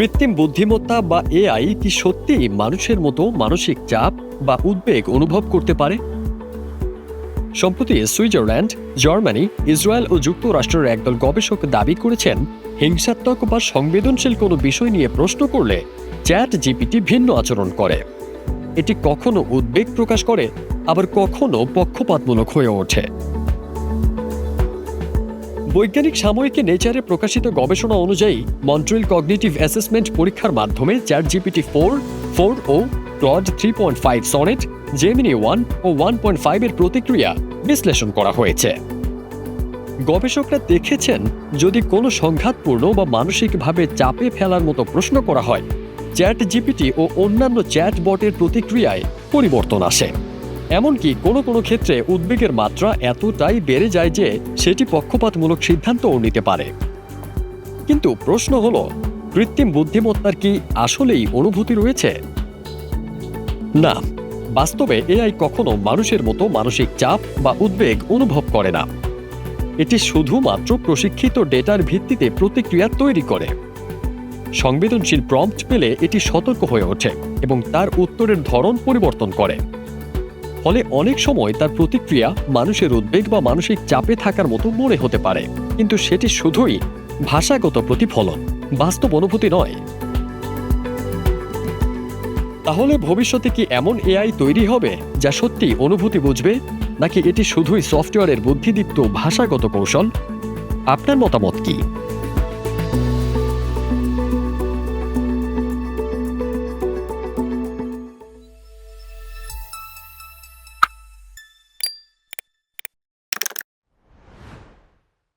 কৃত্রিম বুদ্ধিমত্তা বা এআই কি সত্যিই মানুষের মতো মানসিক চাপ বা উদ্বেগ অনুভব করতে পারে? সম্প্রতি সুইজারল্যান্ড, জার্মানি, ইসরায়েল ও যুক্তরাষ্ট্রের একদল গবেষক দাবি করেছেন, হিংসাত্মক বা সংবেদনশীল কোনো বিষয় নিয়ে প্রশ্ন করলে চ্যাট জিপিটি ভিন্ন আচরণ করে। এটি কখনো উদ্বেগ প্রকাশ করে, আবার কখনো পক্ষপাতমূলক হয়ে ওঠে। বৈজ্ঞানিক সাময়িকী নেচারে প্রকাশিত গবেষণা অনুযায়ী, মন্ট্রিল কগনিটিভ অ্যাসেসমেন্ট পরীক্ষার মাধ্যমে চ্যাট জিপিটি ফোর ফোর ও Claude three point five Sonnet, Gemini one ও ওয়ান পয়েন্ট ফাইভের প্রতিক্রিয়া বিশ্লেষণ করা হয়েছে। গবেষকরা দেখেছেন, যদি কোনো সংঘাতপূর্ণ বা মানসিকভাবে চাপে ফেলার মতো প্রশ্ন করা হয় চ্যাট জিপিটি ও অন্যান্য চ্যাট বটের প্রতিক্রিয়ায় পরিবর্তন আসে। এমনকি কোনো কোনো ক্ষেত্রে উদ্বেগের মাত্রা এতটাই বেড়ে যায় যে সেটি পক্ষপাতমূলক সিদ্ধান্তও নিতে পারে। কিন্তু প্রশ্ন হল, কৃত্রিম বুদ্ধিমত্তার কি আসলেই অনুভূতি রয়েছে? না, বাস্তবে এআই কখনো মানুষের মতো মানসিক চাপ বা উদ্বেগ অনুভব করে না। এটি শুধুমাত্র প্রশিক্ষিত ডেটার ভিত্তিতে প্রতিক্রিয়া তৈরি করে। সংবেদনশীল প্রম্পট পেলে এটি সতর্ক হয়ে ওঠে এবং তার উত্তরের ধরন পরিবর্তন করে। ফলে অনেক সময় তার প্রতিক্রিয়া মানুষের উদ্বেগ বা মানসিক চাপে থাকার মতো মনে হতে পারে। কিন্তু সেটি শুধুই ভাষাগত প্রতিফলন, বাস্তব অনুভূতি নয়। তাহলে ভবিষ্যতে কি এমন এআই তৈরি হবে যা সত্যি অনুভূতি বুঝবে, নাকি এটি শুধুই সফটওয়্যারের বুদ্ধিদীপ্ত ভাষাগত কৌশল? আপনার মতামত কি?